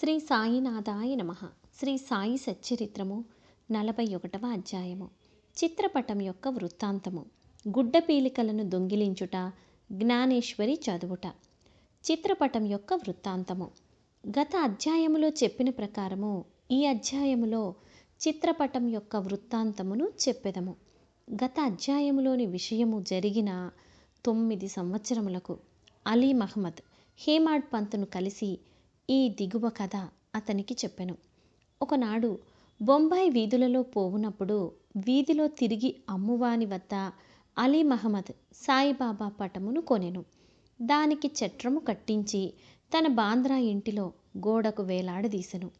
శ్రీ సాయినాథాయ నమ. శ్రీ సాయి సచ్చరిత్రము నలభై ఒకటవ అధ్యాయము. చిత్రపటం యొక్క వృత్తాంతము. గుడ్డ పీలికలను దొంగిలించుట జ్ఞానేశ్వరి చదువుట. చిత్రపటం యొక్క వృత్తాంతము. గత అధ్యాయములో చెప్పిన ప్రకారము ఈ అధ్యాయములో చిత్రపటం యొక్క వృత్తాంతమును చెప్పెదము. గత అధ్యాయములోని విషయము జరిగిన తొమ్మిది సంవత్సరములకు అలీ మహమ్మద్ హేమాడ్ పంతును కలిసి ఈ దిగువ కథ అతనికి చెప్పెను. ఒకనాడు బొంబాయి వీధులలో పోవునప్పుడు వీధిలో తిరిగి అమ్మువాని వద్ద అలీ మహమ్మద్ సాయిబాబా పటమును కొనెను. దానికి చట్రము కట్టించి తన బాంద్రా ఇంటిలో గోడకు వేలాడదీసెను.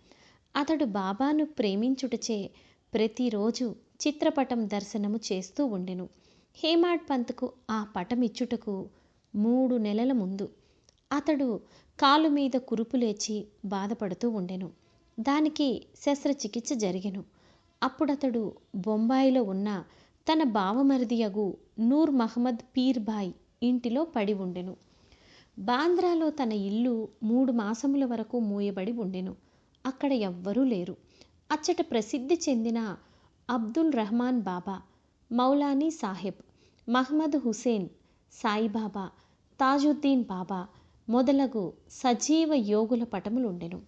అతడు బాబాను ప్రేమించుటచే ప్రతిరోజు చిత్రపటం దర్శనము చేస్తూ ఉండెను. హేమాడ్ పంత్కు ఆ పటమిచ్చుటకు మూడు నెలల ముందు అతడు కాలు మీద కురుపు లేచి బాధపడుతూ ఉండెను. దానికి శస్త్రచికిత్స జరిగెను. అప్పుడతడు బొంబాయిలో ఉన్న తన బావమరిదియగు నూర్ మహమ్మద్ పీర్బాయ్ ఇంటిలో పడి ఉండెను. బాంద్రాలో తన ఇల్లు మూడు మాసముల వరకు మూయబడి ఉండెను. అక్కడ ఎవ్వరూ లేరు. అచ్చట ప్రసిద్ధి చెందిన అబ్దుల్ రహమాన్ బాబా మౌలానీ సాహెబ్ మహమ్మద్ హుసేన్ సాయిబాబా తాజుద్దీన్ బాబా మొదలగు సజీవ యోగుల పటములుండెను.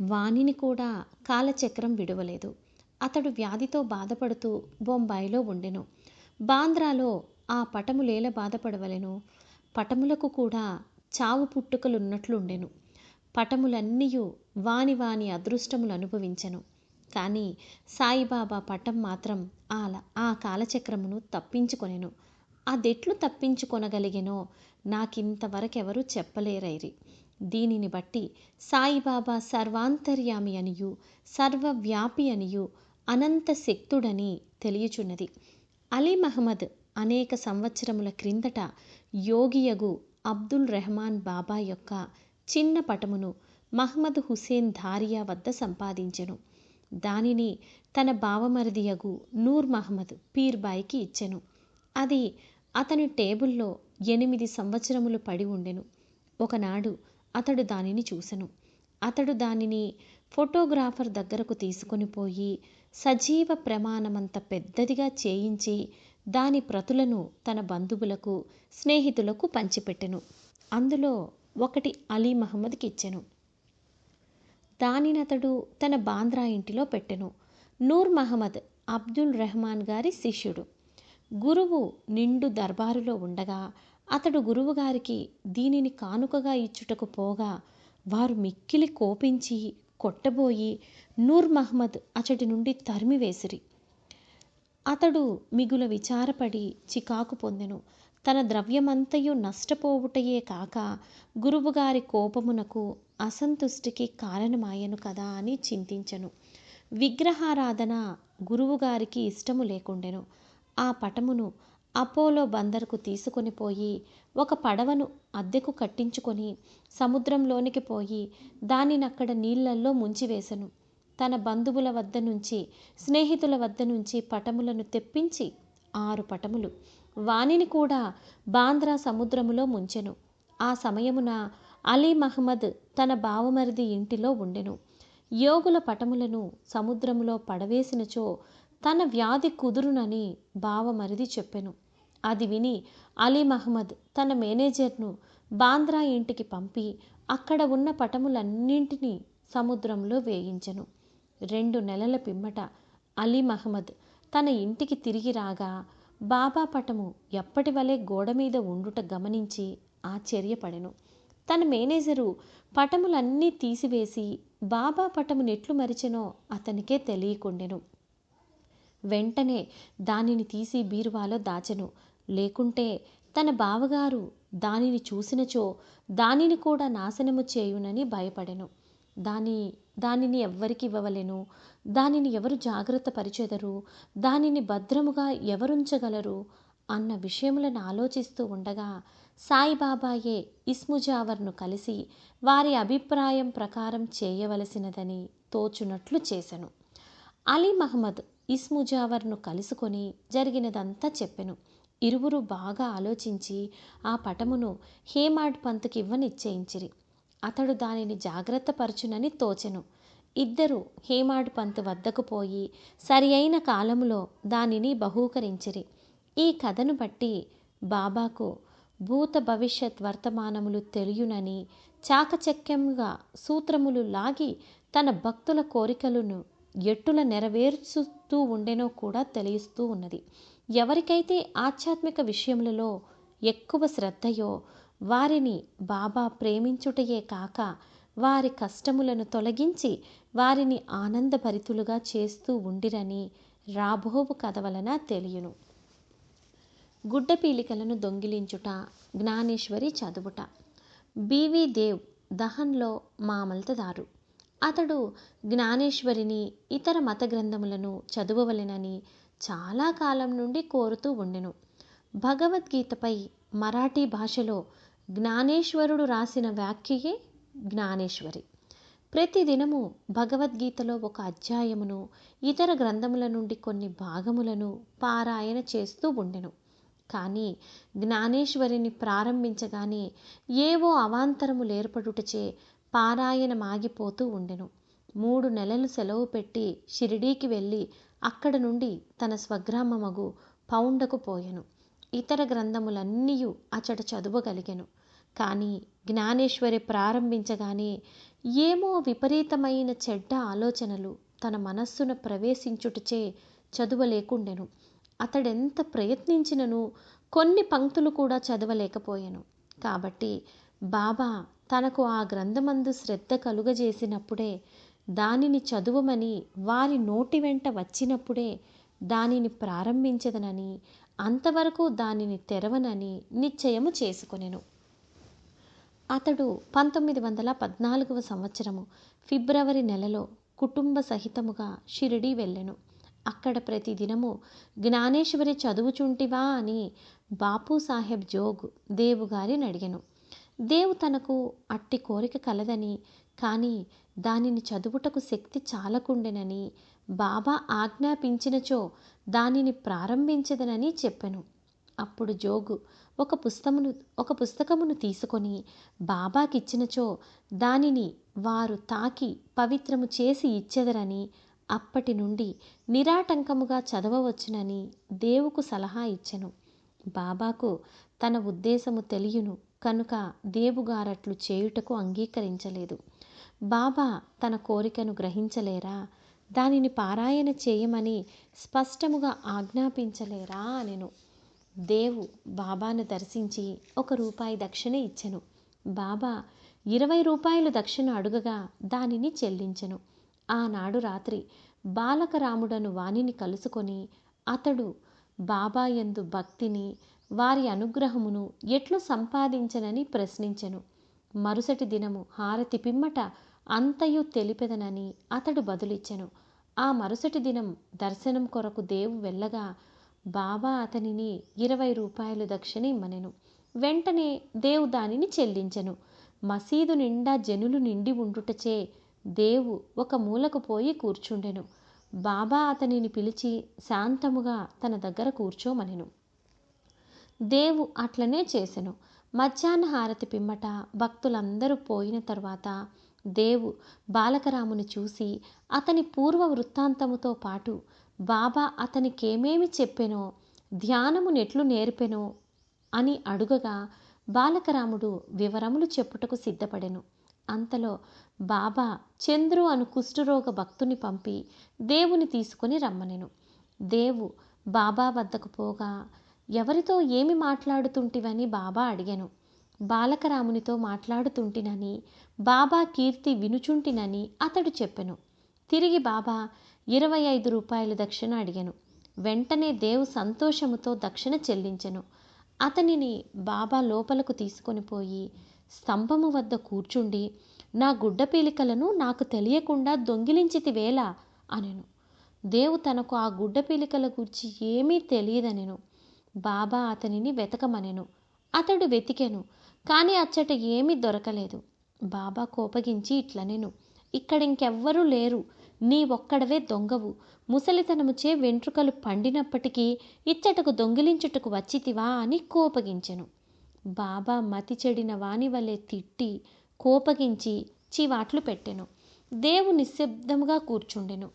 వానిని కూడా కాలచక్రం విడవలేదు. అతడు వ్యాధితో బాధపడుతూ బొంబాయిలో ఉండెను. బాంద్రాలో ఆ పటములేల బాధపడవలెను. పటములకు కూడా చావు పుట్టుకలున్నట్లుండెను. పటములన్నీయు వాని వాని అదృష్టములు అనుభవించెను కానీ సాయిబాబా పటం మాత్రం ఆల ఆ కాలచక్రమును తప్పించుకొనెను. అదెట్లు తప్పించుకొనగలిగెనో నాకింతవరకెవరూ చెప్పలేరైరి. దీనిని బట్టి సాయిబాబా సర్వాంతర్యామి అనియు సర్వవ్యాపి అనియు అనంత శక్తుడని తెలియచున్నది. అలీ మహమ్మద్ అనేక సంవత్సరముల క్రిందట యోగియగు అబ్దుల్ రెహమాన్ బాబా యొక్క చిన్న పటమును మహమ్మద్ హుసేన్ ధారియా వద్ద సంపాదించెను. దానిని తన బావమరిదియగు నూర్ మహమ్మద్ పీర్బాయికి ఇచ్చెను. అది అతని టేబుల్లో ఎనిమిది సంవత్సరములు పడి ఉండెను. ఒకనాడు అతడు దానిని చూసెను. అతడు దానిని ఫోటోగ్రాఫర్ దగ్గరకు తీసుకొని పోయి సజీవ ప్రమాణమంత పెద్దదిగా చేయించి దాని ప్రతులను తన బంధువులకు స్నేహితులకు పంచిపెట్టెను. అందులో ఒకటి అలీ మహమ్మద్కి ఇచ్చెను. దానినతడు తన బాంద్రా ఇంటిలో పెట్టెను. నూర్ మహమ్మద్ అబ్దుల్ రెహమాన్ గారి శిష్యుడు. గురువు నిండు దర్బారులో ఉండగా అతడు గురువుగారికి దీనిని కానుకగా ఇచ్చుటకు పోగా వారు మిక్కిలి కోపించి కొట్టబోయి నూర్ మహమ్మద్ అచటి నుండి తరిమివేసిరి అతడు మిగుల విచారపడి చికాకు పొందెను. తన ద్రవ్యమంతయు నష్టపోవుటయే కాక గురువుగారి కోపమునకు అసంతుష్టికి కారణమాయను కదా అని చింతించెను. విగ్రహారాధన గురువుగారికి ఇష్టము లేకుండెను. ఆ పటమును అపోలో బందరుకు తీసుకొని పోయి ఒక పడవను అద్దెకు కట్టించుకొని సముద్రంలోనికి పోయి దానినక్కడ నీళ్ళల్లో ముంచివేశను తన బంధువుల వద్ద నుంచి స్నేహితుల వద్ద నుంచి పటములను తెప్పించి ఆరు పటములు వానిని కూడా బాంద్రా సముద్రములో ముంచెను. ఆ సమయమున అలీ మహమ్మద్ తన బావమరిది ఇంటిలో ఉండెను. యోగుల పటములను సముద్రములో పడవేసినచో తన వ్యాధి కుదురునని బావమరిది చెప్పెను. అది విని అలీ మహమ్మద్ తన మేనేజర్ను బాంద్రా ఇంటికి పంపి అక్కడ ఉన్న పటములన్నింటినీ సముద్రంలో వేయించెను. రెండు నెలల పిమ్మట అలీ మహమ్మద్ తన ఇంటికి తిరిగి రాగా బాబా పటము ఎప్పటి వలె గోడ మీద ఉండుట గమనించి ఆశ్చర్యపడెను. తన మేనేజరు పటములన్నీ తీసివేసి బాబా పటము నెట్లు మరిచెనో అతనికే తెలియకుండెను. వెంటనే దానిని తీసి బీరువాలో దాచెను. లేకుంటే తన బావగారు దానిని చూసినచో దానిని కూడా నాశనము చేయునని భయపడెను. దాని దానిని ఎవ్వరికి ఇవ్వవలెను. దానిని ఎవరు జాగ్రత్త పరిచెదరు? దానిని భద్రముగా ఎవరుంచగలరు? అన్న విషయములను ఆలోచిస్తూ ఉండగా సాయిబాబాయే ఇస్ముజావర్ను కలిసి వారి అభిప్రాయం ప్రకారం చేయవలసినదని తోచునట్లు చేశను అలీ మహమ్మద్ ఇస్ముజావర్ను కలుసుకొని జరిగినదంతా చెప్పెను. ఇరువురు బాగా ఆలోచించి ఆ పటమును హేమాడ్ పంత్కి ఇవ్వనిశ్చయించిరి. అతడు దానిని జాగ్రత్తపరచునని తోచెను. ఇద్దరు హేమాడ్ పంత్ వద్దకు పోయి సరి అయిన కాలంలో దానిని బహూకరించిరి. ఈ కథను బట్టి బాబాకు భూత భవిష్యత్ వర్తమానములు తెలియునని చాకచక్యముగా సూత్రములు లాగి తన భక్తుల కోరికలను ఎట్టుల నెరవేర్చుతూ ఉండెనో కూడా తెలియస్తూ ఉన్నది. ఎవరికైతే ఆధ్యాత్మిక విషయములలో ఎక్కువ శ్రద్ధయో వారిని బాబా ప్రేమించుటయే కాక వారి కష్టములను తొలగించి వారిని ఆనందభరితులుగా చేస్తూ ఉండిరని రాబోవు కథ వలన తెలియను. గుడ్డ పీలికలను దొంగిలించుట జ్ఞానేశ్వరి చదువుట. బీవీ దేవ్ దహన్లో మామల్తదారు. అతడు జ్ఞానేశ్వరిని ఇతర మత గ్రంథములను చదువవలెనని చాలా కాలం నుండి కోరుతూ ఉండెను. భగవద్గీతపై మరాఠీ భాషలో జ్ఞానేశ్వరుడు రాసిన వ్యాఖ్యయే జ్ఞానేశ్వరి. ప్రతిదినము భగవద్గీతలో ఒక అధ్యాయమును ఇతర గ్రంథముల నుండి కొన్ని భాగములను పారాయణ చేస్తూ ఉండెను. కానీ జ్ఞానేశ్వరిని ప్రారంభించగానే ఏవో అవాంతరములు ఏర్పడుటచే పారాయణమాగిపోతూ ఉండెను. మూడు నెలలు సెలవు పెట్టి షిరిడీకి వెళ్ళి అక్కడ నుండి తన స్వగ్రామమగు పౌండకు పోయెను. ఇతర గ్రంథములన్నీయు అచట చదువగలిగెను. కానీ జ్ఞానేశ్వరి ప్రారంభించగానే ఏమో విపరీతమైన చెడ్డ ఆలోచనలు తన మనస్సును ప్రవేశించుటచే చదువలేకుండెను. అతడెంత ప్రయత్నించినను కొన్ని పంక్తులు కూడా చదవలేకపోయాను. కాబట్టి బాబా తనకు ఆ గ్రంథమందు శ్రద్ధ కలుగజేసినప్పుడే దానిని చదువమని వారి నోటి వెంట వచ్చినప్పుడే దానిని ప్రారంభించదనని అంతవరకు దానిని తెరవనని నిశ్చయము చేసుకొనెను. అతడు పంతొమ్మిది వందల పద్నాలుగవ సంవత్సరము ఫిబ్రవరి నెలలో కుటుంబ సహితముగా షిరిడీ వెళ్ళెను. అక్కడ ప్రతిదినము జ్ఞానేశ్వరి చదువుచుంటివా అని బాపు సాహెబ్ జోగ్ దేవు గారిని అడిగెను. దేవు తనకు అట్టి కోరిక కలదని కానీ దానిని చదువుటకు శక్తి చాలకుండెనని బాబా ఆజ్ఞాపించినచో దానిని ప్రారంభించదనని చెప్పెను. అప్పుడు జోగు ఒక పుస్తమును ఒక పుస్తకమును తీసుకొని బాబాకిచ్చినచో దానిని వారు తాకి పవిత్రము చేసి ఇచ్చెదరని అప్పటి నుండి నిరాటంకముగా చదవవచ్చునని దేవుకు సలహా ఇచ్చెను. బాబాకు తన ఉద్దేశము తెలియను. కనుక దేవుగారట్లు చేయుటకు అంగీకరించలేదు. బాబా తన కోరికను గ్రహించలేరా? దానిని పారాయణ చేయమని స్పష్టముగా ఆజ్ఞాపించలేరా అనెను. దేవు బాబాను దర్శించి ఒక రూపాయి దక్షిణ ఇచ్చెను. బాబా ఇరవై రూపాయలు దక్షిణ అడుగగా దానిని చెల్లించెను. ఆనాడు రాత్రి బాలకరాముడను వాణిని కలుసుకొని అతడు బాబా యందు భక్తిని వారి అనుగ్రహమును ఎట్లు సంపాదించనని ప్రశ్నించెను. మరుసటి దినము హారతి పిమ్మట అంతయు తెలిపెదనని అతడు బదులిచ్చెను. ఆ మరుసటి దినం దర్శనం కొరకు దేవు వెళ్ళగా బాబా అతనిని ఇరవై రూపాయలు దక్షిణ ఇమ్మనెను. వెంటనే దేవు దానిని చెల్లించెను. మసీదు నిండా జనులు నిండి ఉండుటచే దేవు ఒక మూలకు పోయి కూర్చుండెను. బాబా అతనిని పిలిచి శాంతముగా తన దగ్గర కూర్చోమనెను. దేవు అట్లనే చేసెను. మధ్యాహ్న హారతి పిమ్మట భక్తులందరూ పోయిన తర్వాత దేవు బాలకరాముని చూసి అతని పూర్వ వృత్తాంతముతో పాటు బాబా అతనికేమేమి చెప్పెనో ధ్యానము నెట్లు నేర్పెనో అని అడుగగా బాలకరాముడు వివరములు చెప్పుటకు సిద్ధపడెను. అంతలో బాబా చంద్రు అను కుష్ఠరోగ భక్తుని పంపి దేవుని తీసుకొని రమ్మనెను. దేవు బాబా వద్దకు పోగా ఎవరితో ఏమి మాట్లాడుతుంటివని బాబా అడిగాను. బాలకరామునితో మాట్లాడుతుంటినని బాబా కీర్తి వినుచుంటినని అతడు చెప్పెను. తిరిగి బాబా ఇరవై ఐదు రూపాయలు దక్షిణ అడిగాను. వెంటనే దేవు సంతోషముతో దక్షిణ చెల్లించెను. అతనిని బాబా లోపలకు తీసుకొని పోయి స్తంభము వద్ద కూర్చుండి నా గుడ్డ పీలికలను నాకు తెలియకుండా దొంగిలించితి వేళ అనెను. దేవు తనకు ఆ గుడ్డ పీలికల గురించి ఏమీ తెలియదనెను. బాబా అతనిని వెతకమనెను. అతడు వెతికెను కానీ అచ్చట ఏమీ దొరకలేదు. బాబా కోపగించి ఇట్లనెను ఇక్కడ ఇంకెవ్వరూ లేరు నీ ఒక్కడవే దొంగవు. ముసలితనముచే వెంట్రుకలు పండినప్పటికీ ఇచ్చటకు దొంగిలించుటకు వచ్చితివా అని కోపగించెను. బాబా మతి చెడిన వాని వలె తిట్టి కోపగించి చివాట్లు పెట్టెను. దేవు నిశ్శబ్దముగా కూర్చుండెను.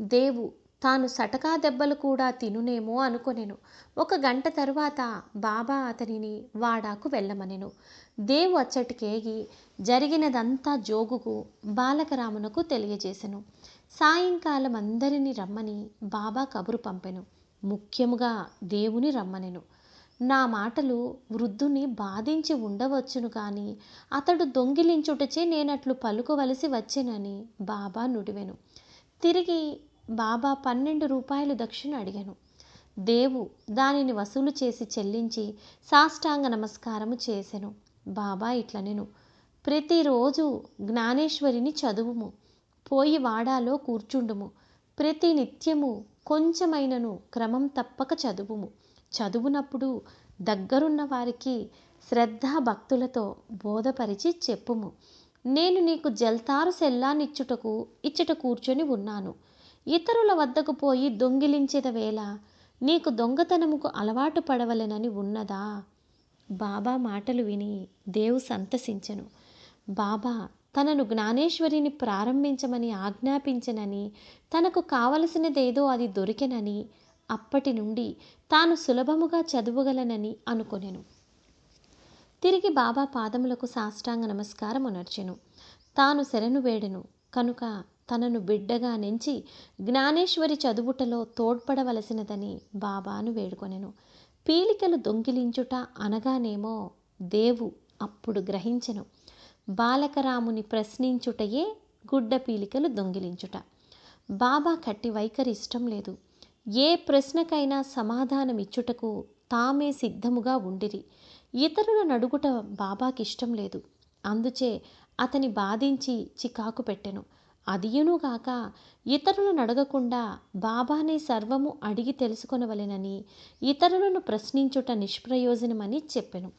దేవు తాను సటకా దెబ్బలు కూడా తినునేమో అనుకొనెను. ఒక గంట తరువాత బాబా అతనిని వాడాకు వెళ్ళమనెను. దేవు అచ్చటికేగి జరిగినదంతా జోగుకు బాలకరామునకు తెలియజేసెను. సాయంకాలం అందరిని రమ్మని బాబా కబురు పంపెను. ముఖ్యముగా దేవుని రమ్మనెను. నా మాటలు వృద్ధుని బాధించి ఉండవచ్చును కానీ అతడు దొంగిలించుటచే నేనట్లు పలుకవలసి వచ్చెనని బాబా నుడివెను. తిరిగి బాబా పన్నెండు రూపాయలు దక్షిణ అడిగాను. దేవు దానిని వసూలు చేసి చెల్లించి సాష్టాంగ నమస్కారము చేసెను. బాబా ఇట్లనెను ప్రతిరోజు జ్ఞానేశ్వరిని చదువుము పోయి వాడాలో కూర్చుండుము ప్రతి నిత్యము కొంచెమైనను క్రమం తప్పక చదువుము. చదువునప్పుడు దగ్గరున్న వారికి శ్రద్ధా భక్తులతో బోధపరిచి చెప్పుము. నేను నీకు జల్తారు సెల్లానిచ్చుటకు ఇచ్చట కూర్చొని ఉన్నాను. ఇతరుల వద్దకు పోయి దొంగిలించిన వేళ నీకు దొంగతనముకు అలవాటు పడవలెనని ఉన్నదా? బాబా మాటలు విని దేవు సంతసించెను. బాబా తనను జ్ఞానేశ్వరిని ప్రారంభించమని ఆజ్ఞాపించనని తనకు కావలసినదేదో అది దొరికెనని అప్పటి నుండి తాను సులభముగా చదువగలనని అనుకొనెను. తిరిగి బాబా పాదములకు సాష్టాంగ నమస్కారం అనర్చెను తాను శరణు వేడెను. కనుక తనను బిడ్డగా నించి జ్ఞానేశ్వరి చదువుటలో తోడ్పడవలసినదని బాబాను వేడుకొనెను. పీలికలు దొంగిలించుట అనగానేమో దేవు అప్పుడు గ్రహించెను. బాలకరాముని ప్రశ్నించుటయే గుడ్డ పీలికలు దొంగిలించుట. బాబా కట్టి వైఖరి ఇష్టం లేదు. ఏ ప్రశ్నకైనా సమాధానం ఇచ్చుటకు తామే సిద్ధముగా ఉండిరి. ఇతరుల నడుగుట బాబాకిష్టం లేదు. అందుచే అతని బాధించి చికాకు పెట్టెను. అదియునుగాక ఇతరులను అడగకుండా బాబానే సర్వము అడిగి తెలుసుకొనవలెనని ఇతరులను ప్రశ్నించుట నిష్ప్రయోజనమని చెప్పెను.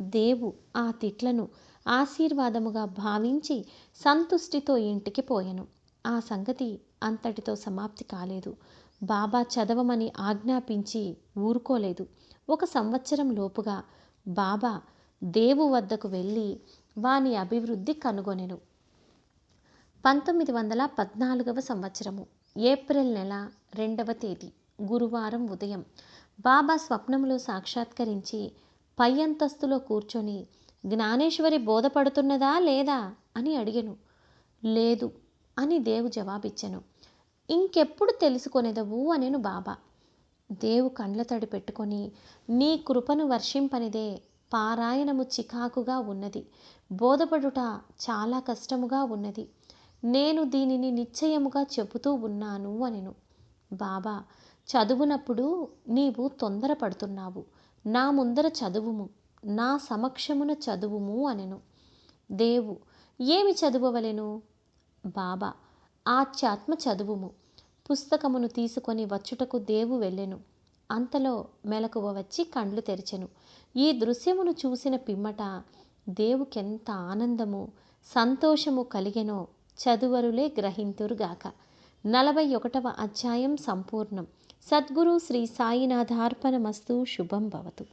దేవు ఆ తిట్లను ఆశీర్వాదముగా భావించి సంతుష్టితో ఇంటికి పోయెను. ఆ సంగతి అంతటితో సమాప్తి కాలేదు. బాబా చదవమని ఆజ్ఞాపించి ఊరుకోలేదు. ఒక సంవత్సరం లోపుగా బాబా దేవు వద్దకు వెళ్ళి వాని అభివృద్ధి కనుగొనెను. పంతొమ్మిది వందల పద్నాలుగవ సంవత్సరము ఏప్రిల్ నెల రెండవ తేదీ గురువారం ఉదయం. బాబా స్వప్నములో సాక్షాత్కరించి పై అంతస్తులో కూర్చొని జ్ఞానేశ్వరి బోధపడుతున్నదా లేదా అని అడిగెను. లేదు అని దేవు జవాబిచ్చెను. ఇంకెప్పుడు తెలుసుకొనేదవు అనేను బాబా. దేవు కండ్ల తడి పెట్టుకొని నీ కృపను వర్షింపనిదే. పారాయణము చికాకుగా ఉన్నది. బోధపడుట చాలా కష్టముగా ఉన్నది. నేను దీనిని నిశ్చయముగా చెబుతూ ఉన్నాను అనెను. బాబా చదువునప్పుడు నీవు తొందరపడుతున్నావు. నా ముందర చదువుము నా సమక్షమున చదువుము అనెను. దేవు ఏమి చదువవలెను? బాబా ఆధ్యాత్మ చదువుము. పుస్తకమును తీసుకొని వచ్చుటకు దేవు వెళ్ళెను. అంతలో మెలకువ వచ్చి కండ్లు తెరిచెను. ఈ దృశ్యమును చూసిన పిమ్మట దేవుకెంత ఆనందము సంతోషము కలిగెనో చదువరులే గ్రహింతురుగాక. నలభై ఒకటవ అధ్యాయం సంపూర్ణం. సద్గురు శ్రీ సాయినాథార్పణమస్తు శుభం భవతు.